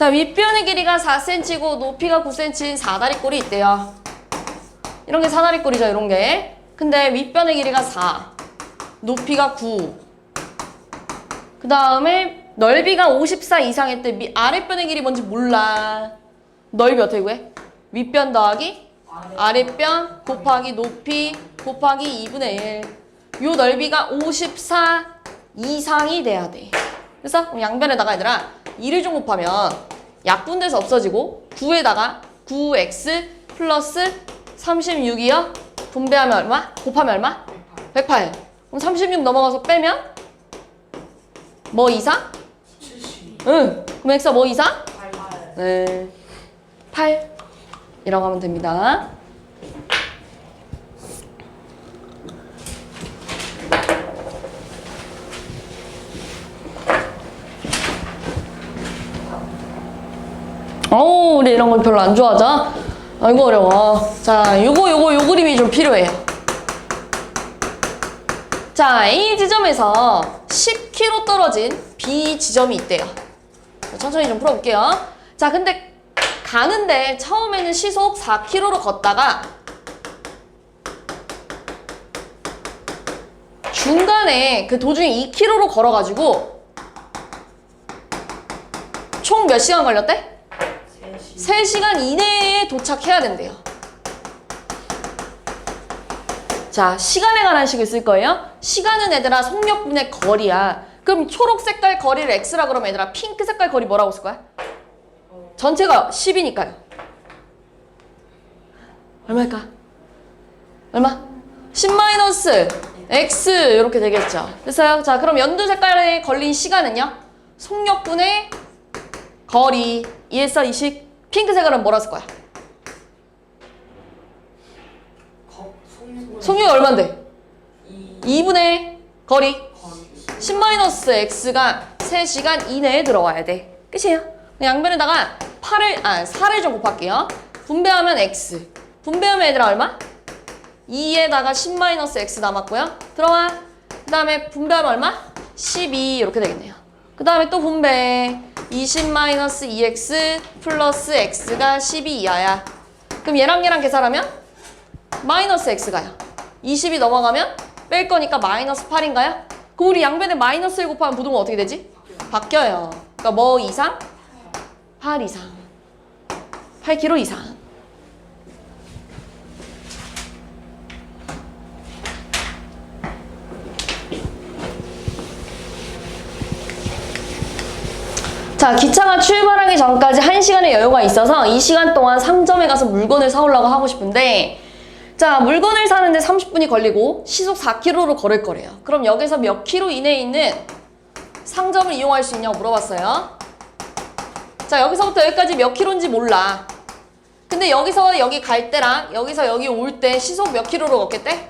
자, 윗변의 길이가 4cm고 높이가 9cm인 사다리꼴이 있대요. 이런 게 사다리꼴이죠, 이런 게. 근데 윗변의 길이가 4, 높이가 9. 그 다음에 넓이가 54 이상일 때 미- 아랫변의 길이 뭔지 몰라. 넓이 어떻게 구해? 윗변 더하기 아랫변 곱하기 높이 곱하기 2분의 1. 요 넓이가 54 이상이 돼야 돼. 그래서 양변에다가 얘들아 2를 좀 곱하면 약분돼서 없어지고 9에다가 9x 플러스 36이요. 분배하면 얼마? 곱하면 얼마? 108. 그럼 36 넘어가서 빼면 뭐 이상? 70 응. 그럼 x가 뭐 이상? 88 네. 8 이라고 하면 됩니다. 어우, 우리 이런 걸 별로 안 좋아하자. 아이고, 어려워. 자, 요거, 요거, 요 그림이 좀 필요해요. 자, A 지점에서 10km 떨어진 B 지점이 있대요. 천천히 좀 풀어볼게요. 자, 근데 가는데 처음에는 시속 4km로 걷다가 중간에 그 도중에 2km로 걸어가지고 총 몇 시간 걸렸대? 3시간 이내에 도착해야 된대요. 자, 시간에 관한 식을 쓸 거예요. 시간은 얘들아 속력분의 거리야. 그럼 초록 색깔 거리를 X라 그러면 얘들아 핑크 색깔 거리 뭐라고 쓸 거야? 전체가 10이니까요. 얼마일까? 얼마? 10 마이너스 X 이렇게 되겠죠. 됐어요? 자, 그럼 연두 색깔에 걸린 시간은요? 속력분의 거리 2에서 20 핑크색은 뭐라 쓸 거야? 속력이 얼만데? 2 2분의 거리 거리 10 마이너스 x가 3시간 이내에 들어와야 돼. 끝이에요. 양변에다가 8을, 아, 4를 좀 곱할게요. 분배하면 x. 분배하면 얘들아 얼마? 2에다가 10 마이너스 x 남았고요. 들어와. 그 다음에 분배하면 얼마? 12 이렇게 되겠네요. 그 다음에 또 분배. 20 마이너스 2x 플러스 x가 12 이하야. 그럼 얘랑 얘랑 계산하면 마이너스 x가요. 20이 넘어가면 뺄 거니까 마이너스 8인가요? 그럼 우리 양변에 마이너스를 곱하면 부동은 어떻게 되지? 바뀌어요. 그러니까 뭐 이상? 8 이상. 8kg 이상. 자, 기차가 출발하기 전까지 1시간의 여유가 있어서 이 시간 동안 상점에 가서 물건을 사오려고 하고 싶은데 자, 물건을 사는데 30분이 걸리고 시속 4km로 걸을 거래요. 그럼 여기서 몇 킬로 이내에 있는 상점을 이용할 수 있냐고 물어봤어요. 자, 여기서부터 여기까지 몇 킬로인지 몰라. 근데 여기서 여기 갈 때랑 여기서 여기 올 때 시속 몇 킬로로 걷겠대?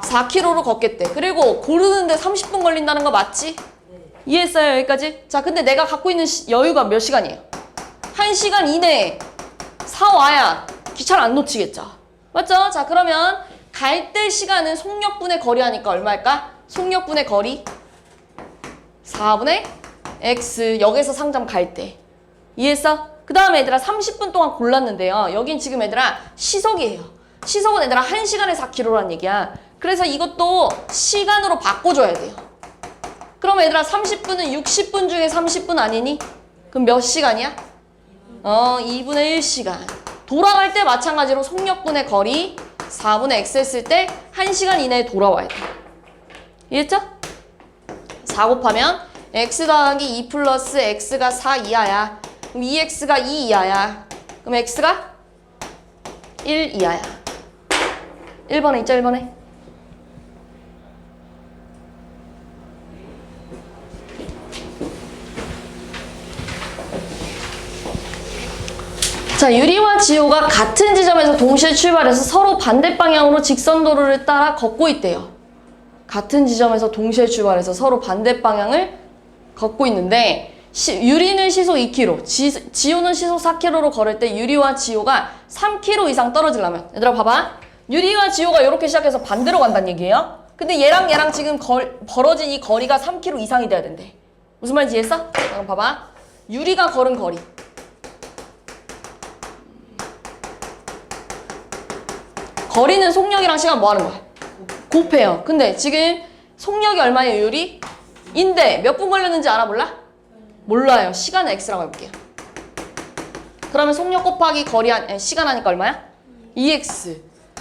4킬로로 걷겠대. 그리고 고르는데 30분 걸린다는 거 맞지? 이해했어요, 여기까지? 자, 근데 내가 갖고 있는 시- 여유가 몇 시간이에요? 1시간 이내에 사와야 기차를 안 놓치겠죠. 맞죠? 자, 그러면 갈 때 시간은 속력분의 거리 하니까 얼마일까? 속력분의 거리 4분의 x 역에서 상점 갈 때. 이해했어? 그 다음에 얘들아 30분 동안 골랐는데요. 여긴 지금 얘들아 시속이에요. 시속은 얘들아 1시간에 4km란 얘기야. 그래서 이것도 시간으로 바꿔줘야 돼요. 그럼 얘들아 30분은 60분 중에 30분 아니니? 그럼 몇 시간이야? 어 2분의 1시간 돌아갈 때 마찬가지로 속력분의 거리 4분의 x 했을 때 1시간 이내에 돌아와야 돼 이해했죠? 4 곱하면 x 더하기 2 플러스 x가 4 이하야 그럼 2x가 2 이하야 그럼 x가 1 이하야 1번에 있죠 1번에 자, 유리와 지호가 같은 지점에서 동시에 출발해서 서로 반대 방향으로 직선 도로를 따라 걷고 있대요. 같은 지점에서 동시에 출발해서 서로 반대 방향을 걷고 있는데 시- 유리는 시속 2km, 지, 지호는 시속 4km로 걸을 때 유리와 지호가 3km 이상 떨어지려면 얘들아 봐봐. 유리와 지호가 이렇게 시작해서 반대로 간다는 얘기예요. 근데 얘랑 얘랑 지금 걸, 벌어진 이 거리가 3km 이상이 돼야 된대. 무슨 말인지 이해했어? 그럼 봐봐. 유리가 걸은 거리. 거리는 속력이랑 시간 뭐 하는 거야? 곱해요. 근데 지금 속력이 얼마예요, 유리? 인데 몇 분 걸렸는지 알아 몰라? 몰라요. 시간은 x라고 해볼게요. 그러면 속력 곱하기 거리 한, 시간 하니까 얼마야? 2x.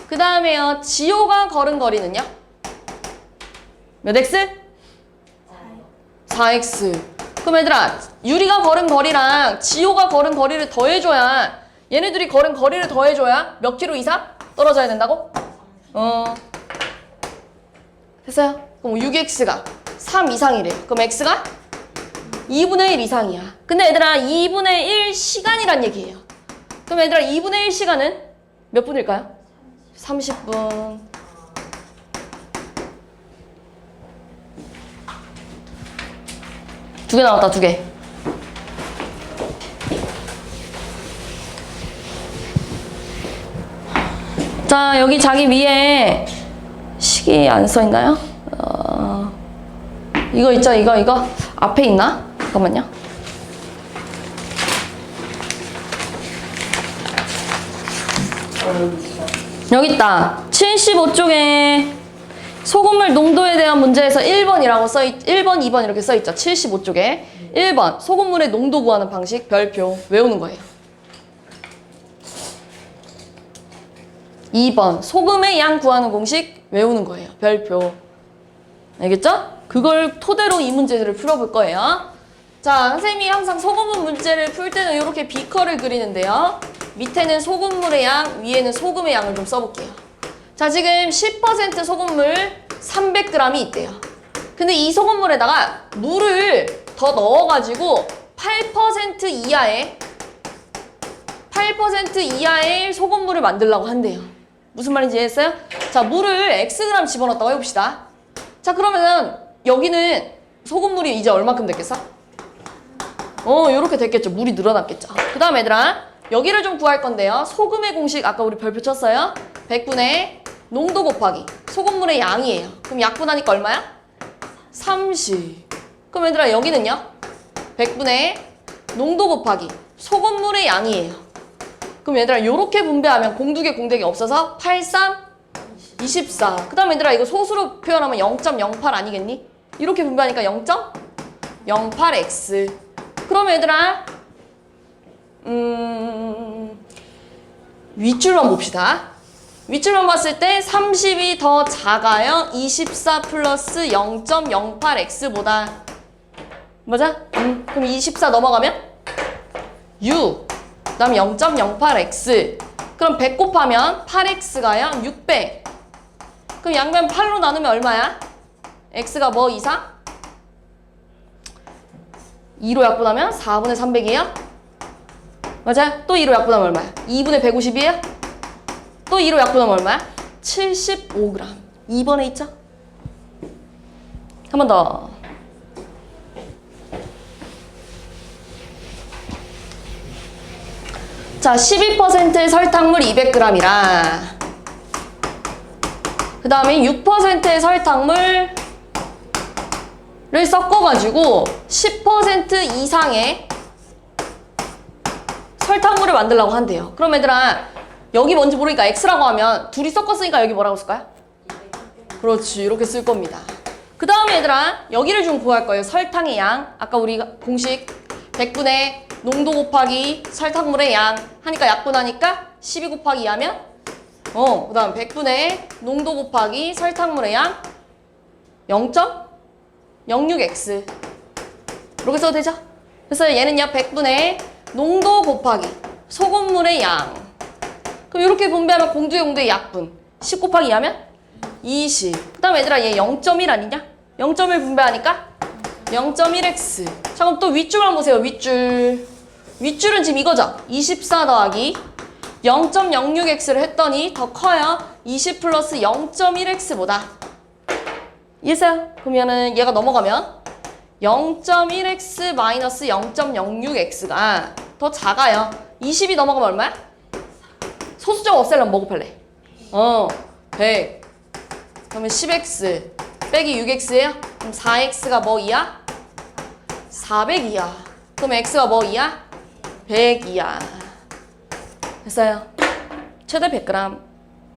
그 다음에요. 지호가 걸은 거리는요? 몇 x? 4x. 그럼 얘들아, 유리가 걸은 거리랑 지호가 걸은 거리를 더해줘야 얘네들이 걸은 거리를 더해줘야 몇 킬로 이상 떨어져야 된다고? 어. 됐어요? 그럼 6x가 3 이상이래. 그럼 x가 2분의 1 이상이야. 근데 얘들아 2분의 1 시간이란 얘기예요. 그럼 얘들아 2분의 1 시간은 몇 분일까요? 30분. 두 개 나왔다, 두 개. 자, 여기 자기 위에 시계 안써 있나요? 어, 이거 있죠, 이거, 이거. 앞에 있나? 잠깐만요. 여기 있다. 75쪽에 소금물 농도에 대한 문제에서 1번이라고 써있, 1번, 2번 이렇게 써있죠. 75쪽에. 1번, 소금물의 농도 구하는 방식, 별표, 외우는 거예요. 2번, 소금의 양 구하는 공식, 외우는 거예요. 별표. 알겠죠? 그걸 토대로 이 문제들을 풀어볼 거예요. 자, 선생님이 항상 소금물 문제를 풀 때는 이렇게 비커를 그리는데요. 밑에는 소금물의 양, 위에는 소금의 양을 좀 써볼게요. 자, 지금 10% 소금물 300g이 있대요. 근데 이 소금물에다가 물을 더 넣어가지고 8% 이하의 8% 이하의 소금물을 만들려고 한대요. 무슨 말인지 이해했어요? 자, 물을 Xg 집어넣었다고 해봅시다. 자, 그러면 여기는 소금물이 이제 얼마큼 됐겠어? 어, 요렇게 됐겠죠. 물이 늘어났겠죠. 그 다음 얘들아, 여기를 좀 구할 건데요. 소금의 공식, 아까 우리 별표 쳤어요. 100분의 농도 곱하기 소금물의 양이에요. 그럼 약분하니까 얼마야? 30. 그럼 얘들아, 여기는요? 100분의 농도 곱하기 소금물의 양이에요. 그럼 얘들아, 요렇게 분배하면 공두개 공백이 없어서 83, 24. 그 다음 얘들아, 이거 소수로 표현하면 0.08 아니겠니? 이렇게 분배하니까 0.08x. 그럼 얘들아, 음, 윗줄만 봅시다. 윗줄만 봤을 때 30이 더 작아요. 24 플러스 0.08x보다. 맞아? 음, 그럼 24 넘어가면 6. 그 다음 0.08x. 그럼 100 곱하면 8x가요. 600. 그럼 양변 8로 나누면 얼마야? x가 뭐 이상? 2로 약분하면 4분의 300이에요? 맞아요? 또 2로 약분하면 얼마야? 2분의 150이에요? 또 2로 약분하면 얼마야? 75g. 2번에 있죠? 한 번 더. 자, 12%의 설탕물 200g이라. 그 다음에 6%의 설탕물을 섞어가지고 10% 이상의 설탕물을 만들려고 한대요. 그럼 얘들아, 여기 뭔지 모르니까 X라고 하면 둘이 섞었으니까 여기 뭐라고 쓸까요? 그렇지, 이렇게 쓸 겁니다. 그 다음에 얘들아, 여기를 좀 구할 거예요. 설탕의 양. 아까 우리 공식 100분의 농도 곱하기 설탕물의 양 하니까 약분하니까 12 곱하기 2 하면 어, 그 다음 100분의 농도 곱하기 설탕물의 양 0.06x 이렇게 써도 되죠? 그래서 얘는요 100분의 농도 곱하기 소금물의 양 그럼 이렇게 분배하면 공두의 공두의 약분 10 곱하기 2 하면 20. 그 다음 얘들아 얘 0.1 아니냐? 0.1 분배하니까 0.1x. 자 그럼 또 윗줄만 보세요. 윗줄. 윗줄은 지금 이거죠? 24 더하기 0.06x를 했더니 더 커요. 20 플러스 0.1x보다. 이해했어요? 그러면은 얘가 넘어가면 0.1x 마이너스 0.06x가 더 작아요. 20이 넘어가면 얼마야? 소수점 없애려면 뭐 곱할래? 어, 100. 그러면 10x 빼기 6x예요? 그럼 4x가 뭐 2야? 400 이야. 그럼 x가 뭐 2야? 102야. 됐어요. 최대 100g.